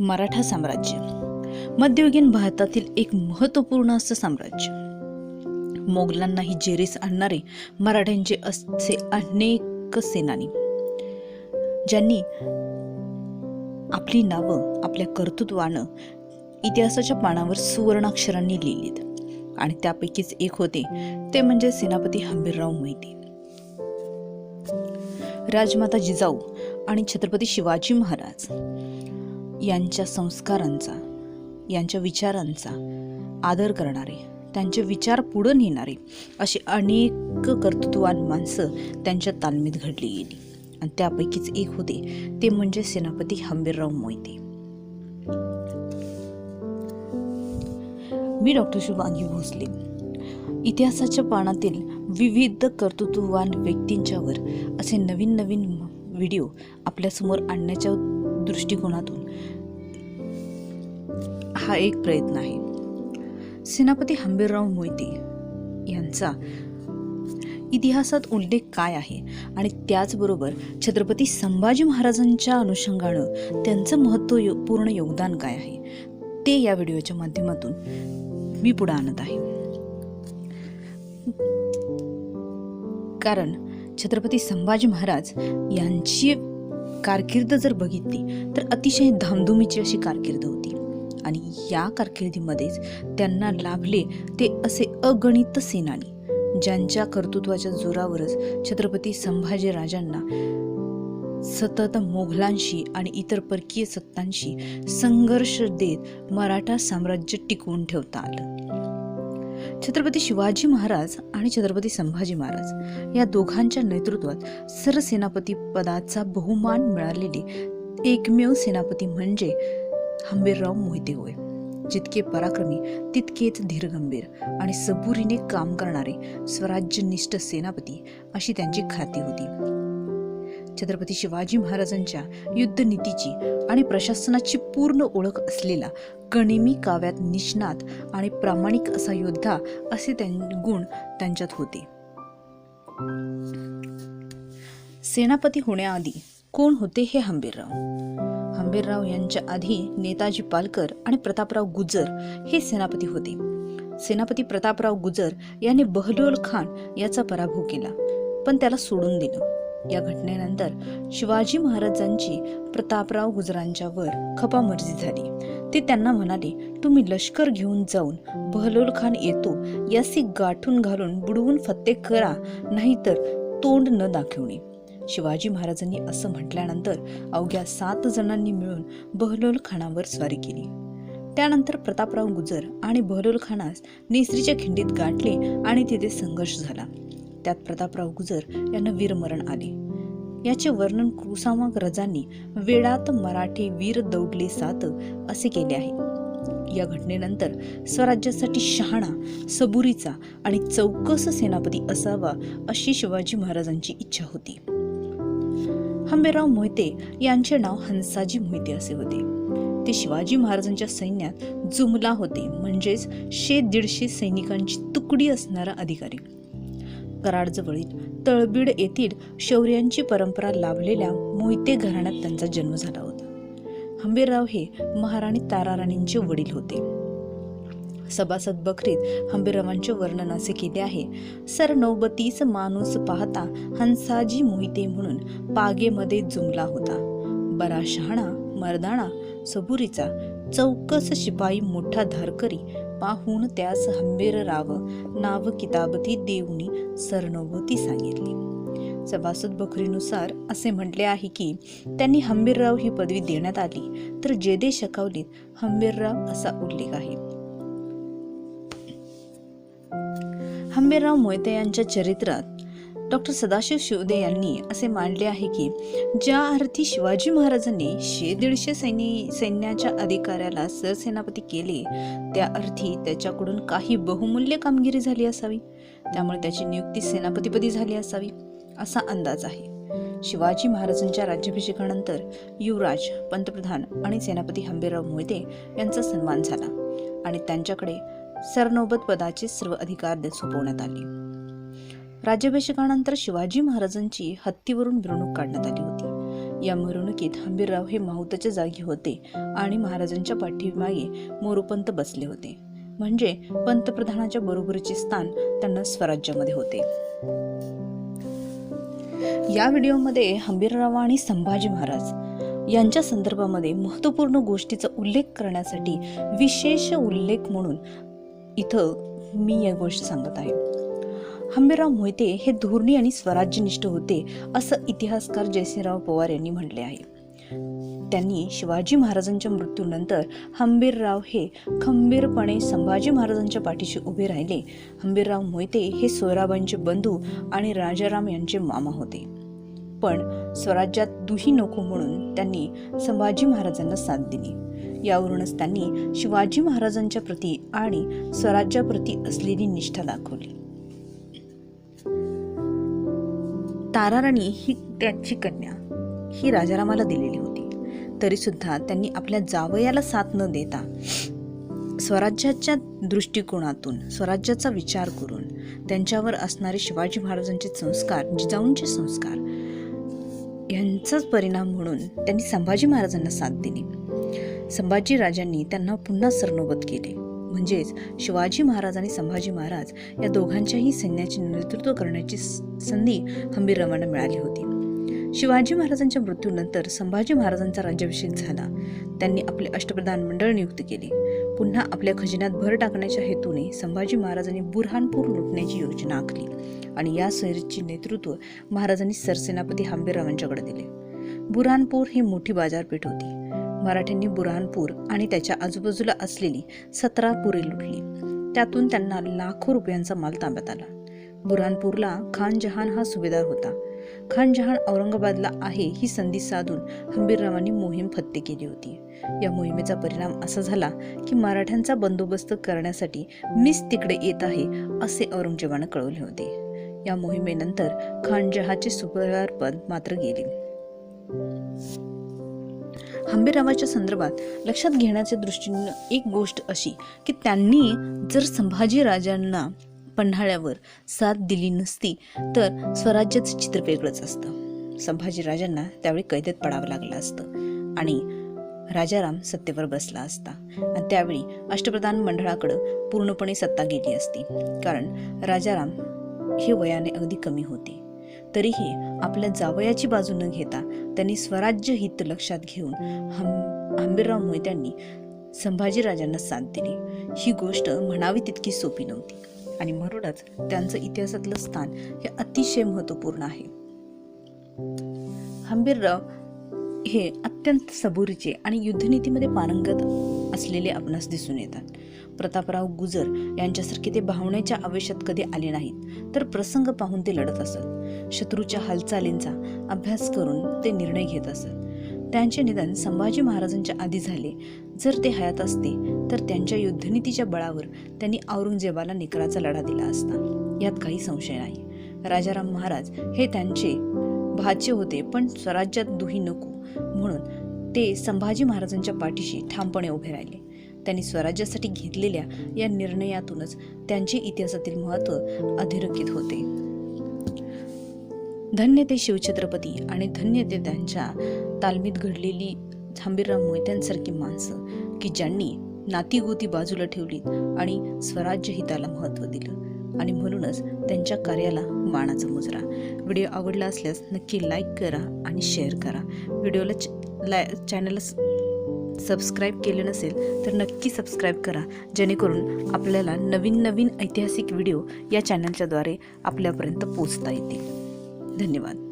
मराठा साम्राज्य. मध्ययुगीन भारतातील एक महत्त्वपूर्ण असं साम्राज्य. मोगलांनाही जेरीस आणणारे मराठ्यांचे असे अनेक सेनानी ज्यांनी आपली नावं आपल्या कर्तृत्वानं इतिहासाच्या पानावर सुवर्णाक्षरांनी लिहिलीत आणि त्यापैकीच एक होते ते म्हणजे सेनापती हंबीरराव मोहिते. राजमाता जिजाऊ आणि छत्रपती शिवाजी महाराज. यांच्या संस्कारांचा यांच्या विचारांचा आदर करणारे त्यांचे विचार पुढं नेणारे अशी अनेक कर्तृत्वान माणसं त्यांच्या तालमीत घडली गेली. आणि त्यापैकीच एक होते ते म्हणजे सेनापती हंबीरराव मोहिते. मी डॉक्टर शुभांगी भोसले. इतिहासाच्या पानातील विविध कर्तृत्ववान व्यक्तींच्यावर असे नवीन नवीन व्हिडिओ आपल्यासमोर आणण्याच्या दृष्टिकोनातून हा एक प्रयत्न आहे. सेनापती हंबीरराव मोहिते यांचा इतिहासात उल्लेख काय आहे? आणि त्याचबरोबर छत्रपती संभाजी महाराजांच्या अनुषंगानं त्यांचं महत्त्वपूर्ण योगदान काय आहे? ते या व्हिडिओच्या माध्यमातून मी पुढे आणत आहे. कारण छत्रपती संभाजी महाराज यांची कारकीर्द जर बघितली तर अतिशय धामधुमीची अशी कारकीर्द होती. आणि या कारकिर्दीमध्येच त्यांना लाभले ते असे अगणित सेनानी ज्यांच्या कर्तृत्वाच्या जोरावरच छत्रपती संभाजी राजांना सतत मोघलांशी आणि इतर परकीय सत्तांशी संघर्ष देत मराठा साम्राज्य टिकवून ठेवता आलं. छत्रपती शिवाजी महाराज आणि छत्रपती संभाजी महाराज या दोघांच्या नेतृत्वात सरसेनापती पदाचा बहुमान मिळालेले एकमेव सेनापती म्हणजे हंबीरराव मोहिते होय. जितके पराक्रमी तितकेच धीरगंभीर आणि सबुरीने काम करणारे स्वराज्यनिष्ठ सेनापती अशी त्यांची ख्याती होती. छत्रपती शिवाजी महाराजांच्या युद्धनीतीची आणि प्रशासनाची पूर्ण ओळख असलेला गणिमी काव्यात निष्णात आणि प्रामाणिक असा योद्धा असे त्यां गुण त्यांच्यात होते. सेनापती होण्याआधी कोण होते हे हंबीरराव आंबेरराव यांच्या आधी नेताजी पालकर आणि प्रतापराव गुजर हे सेनापती होते. सेनापती प्रतापराव गुजर यांनी बहलोल खान याचा पराभव केला पण त्याला सोडून दिलं. या घटनेनंतर शिवाजी महाराजांची प्रतापराव गुजरांच्यावर खपामर्जी झाली. ते त्यांना म्हणाले तुम्ही लष्कर घेऊन जाऊन बहलोल खान येतो यासी गाठून घालून बुडवून फत्ते करा नाहीतर तोंड न दाखवणे. शिवाजी महाराजांनी असं म्हटल्यानंतर अवघ्या सात जणांनी मिळून बहलोल खानावर स्वारी केली. त्यानंतर प्रतापराव गुजर आणि बहलोल खानास नेसरीच्या खिंडीत गाठले आणि तिथे संघर्ष झाला. त्यात प्रतापराव गुजर यांना वीरमरण आले. याचे वर्णन कुसामक रजांनी वेळात मराठे वीर दौडले सात असे केले आहे. या घटनेनंतर स्वराज्यासाठी शहाणा सबुरीचा आणि चौकस सेनापती असावा अशी शिवाजी महाराजांची इच्छा होती. हंबीरराव मोहिते यांचे नाव हंसाजी मोहिते असे होते. ते शिवाजी महाराजांच्या सैन्यात जुमला होते म्हणजेच शे दीडशे सैनिकांची तुकडी असणारा अधिकारी. कराडजवळील तळबीड येथील शौर्यांची परंपरा लाभलेल्या मोहिते घराण्यात त्यांचा जन्म झाला होता. हंबीरराव हे महाराणी ताराराणींचे वडील होते. सभासद बकरीत हंबीररावांचे वर्णन असे केले आहे. सर नौबतीस माणूस पाहता हंसाजी मोहिते म्हणून पागेमध्ये जुमला होता. बरा शहाणा मर्दाणा सबुरीचा चौकस शिपाई मोठा धारकरी पाहून त्यास हंबीरराव नाव किताबती देऊनी सरनोबती सांगितली. सभासद बकरीनुसार असे म्हटले आहे की त्यांनी हंबीरराव ही पदवी देण्यात आली तर जेदे शकावलीत हंबीरराव असा उल्लेख आहे. हंबीरराव मोहिते यांच्या चरित्रात. डॉक्टर सदाशिव शिवदे यांनी असे मांडले आहे की ज्या अर्थी शिवाजी महाराजांनी शे दीडशे सैनी सैन्याच्या अधिकाऱ्याला सरसेनापती केले त्या अर्थी त्याच्याकडून काही बहुमूल्य कामगिरी झाली असावी. त्यामुळे त्याची नियुक्ती सेनापतीपदी झाली असावी असा अंदाज आहे. शिवाजी महाराजांच्या राज्याभिषेकानंतर युवराज पंतप्रधान आणि सेनापती हंबीरराव मोहिते यांचा सन्मान झाला आणि त्यांच्याकडे सरनौबत पदाचे सर्व अधिकार सोपवण्यात आले. राज्याभिषेकानंतर शिवाजी महाराजांची हत्तीवरून मिरवणूक काढण्यात आली होती. या मिरवणुकीत हंबीरराव हे माहुताच्या जागी होते आणि महाराजांच्या पाठीमागे मोरोपंत बसले होते. म्हणजे पंतप्रधानाच्या बरोबरीचे स्थान त्यांना स्वराज्यामध्ये होते. या व्हिडिओमध्ये हंबीरराव आणि संभाजी महाराज यांच्या संदर्भामध्ये महत्त्वपूर्ण गोष्टीचा उल्लेख करण्यासाठी विशेष उल्लेख म्हणून इथं मी या गोष्ट सांगत आहे. हंबीरराव मोहिते हे धोरणी आणि स्वराज्यनिष्ठ होते असं इतिहासकार जयसिंहराव पवार यांनी म्हटले आहे. त्यांनी शिवाजी महाराजांच्या मृत्यूनंतर हंबीरराव हे खंबीरपणे संभाजी महाराजांच्या पाठीशी उभे राहिले. हंबीरराव मोहिते हे सोयराबांचे बंधू आणि राजाराम यांचे मामा होते. पण स्वराज्यात दुही नको म्हणून त्यांनी संभाजी महाराजांना साथ दिली. यावरूनच त्यांनी शिवाजी महाराजांच्या प्रती आणि स्वराज्याप्रती असलेली निष्ठा दाखवली. ताराराणी ही त्यांची कन्या. ही राजारामाला दिलेली होती. तरी सुद्धा त्यांनी आपल्या जावयाला साथ न देता स्वराज्याच्या दृष्टिकोनातून स्वराज्याचा विचार करून त्यांच्यावर असणारे शिवाजी महाराजांचे संस्कार जिजाऊंचे संस्कार यांचाच परिणाम म्हणून त्यांनी संभाजी महाराजांना साथ दिली. संभाजी राजांनी त्यांना पुन्हा सरनोबत केले. म्हणजेच शिवाजी महाराज आणि संभाजी महाराज या दोघांच्याही सैन्याचे नेतृत्व करण्याची स- संधी हंबीररावांना मिळाली होती. शिवाजी महाराजांच्या मृत्यूनंतर संभाजी महाराजांचा राज्याभिषेक झाला. त्यांनी आपले अष्टप्रधान मंडळ नियुक्त केले. पुन्हा आपल्या खजिन्यात भर टाकण्याच्या हेतूने संभाजी महाराजांनी बुरहानपूर लुटण्याची योजना आखली आणि या सैरीचे नेतृत्व महाराजांनी सरसेनापती हंबीररावांच्याकडे दिले. बुरहानपूर ही मोठी बाजारपेठ होती. मराठ्यांनी बुरहानपूर आणि त्याच्या आजूबाजूला असलेली सतरा पुरे लुटली. त्यातून त्यांना लाखो रुपयांचा माल ताब्यात आला. बुरहानपूरला खानजहान हा सुभेदार होता. खानजहान औरंगाबादला आहे ही संधी साधून हंबीररावांनी मोहीम फत्ते केली होती. या मोहिमेचा परिणाम असा झाला की मराठ्यांचा बंदोबस्त करण्यासाठी मीच तिकडे येत आहे असे औरंगजेबानं कळवले होते. या मोहिमेनंतर खानजहाचे सुभेदारपद मात्र गेले. हंबीररावाच्या संदर्भात लक्षात घेण्याच्या दृष्टीनं एक गोष्ट अशी की त्यांनी जर संभाजी राजांना पन्हाळ्यावर साथ दिली नसती तर स्वराज्याचं चित्र वेगळंच असतं. संभाजी राजांना त्यावेळी कैदेत पडावं लागलं असतं आणि राजाराम सत्तेवर बसला असता. आणि त्यावेळी अष्टप्रधान मंडळाकडं पूर्णपणे सत्ता गेली असती. कारण राजाराम हे वयाने अगदी कमी होते. तरीही आपल्या जावयाची बाजू न घेता त्यांनी स्वराज्य हित लक्षात घेऊन हम हंबीरराव मोहित्यांनी संभाजीराजांना साथ दिली. ही गोष्ट म्हणावी तितकी सोपी नव्हती आणि म्हणूनच त्यांचं इतिहासातलं स्थान हे अतिशय महत्त्वपूर्ण आहे. हंबीरराव हे अत्यंत सबुरीचे आणि युद्धनीतीमध्ये पारंगत असलेले आपणास दिसून येतात. प्रतापराव गुजर यांच्यासारखे ते भावनेच्या आवेशात कधी आले नाहीत. तर प्रसंग पाहून ते लढत असत. शत्रूच्या हालचालींचा अभ्यास करून ते निर्णय घेत असत. त्यांचे निधन संभाजी महाराजांच्या आधी झाले. जर ते हयात असते तर त्यांच्या युद्धनीतीच्या बळावर त्यांनी औरंगजेबाला निकराचा लढा दिला असता. यात काही संशय नाही. राजाराम महाराज हे त्यांचे भाचे होते पण स्वराज्यात दुही नको म्हणून ते संभाजी महाराजांच्या पाठीशी ठामपणे उभे राहिले. त्यांनी स्वराज्यासाठी घेतलेल्या या निर्णयातूनच त्यांचे इतिहासातील महत्त्व अधोरेखित होते. धन्य ते शिवछत्रपती आणि धन्य ते त्यांच्या तालमीत घडलेली झांबीरराव मोहित्यांसारखी माणसं की ज्यांनी नातीगोती बाजूला ठेवली आणि स्वराज्य हिताला महत्त्व दिलं आणि म्हणूनच त्यांच्या कार्याला मानाचा मुजरा. व्हिडिओ आवडला असल्यास नक्की लाईक करा आणि शेअर करा. व्हिडिओला च लाय चॅनलला सबस्क्राईब केले नसेल तर नक्की सबस्क्राईब करा. जेणेकरून आपल्याला नवीन नवीन ऐतिहासिक व्हिडिओ या चॅनलच्याद्वारे आपल्यापर्यंत पोचता येतील. धन्यवाद.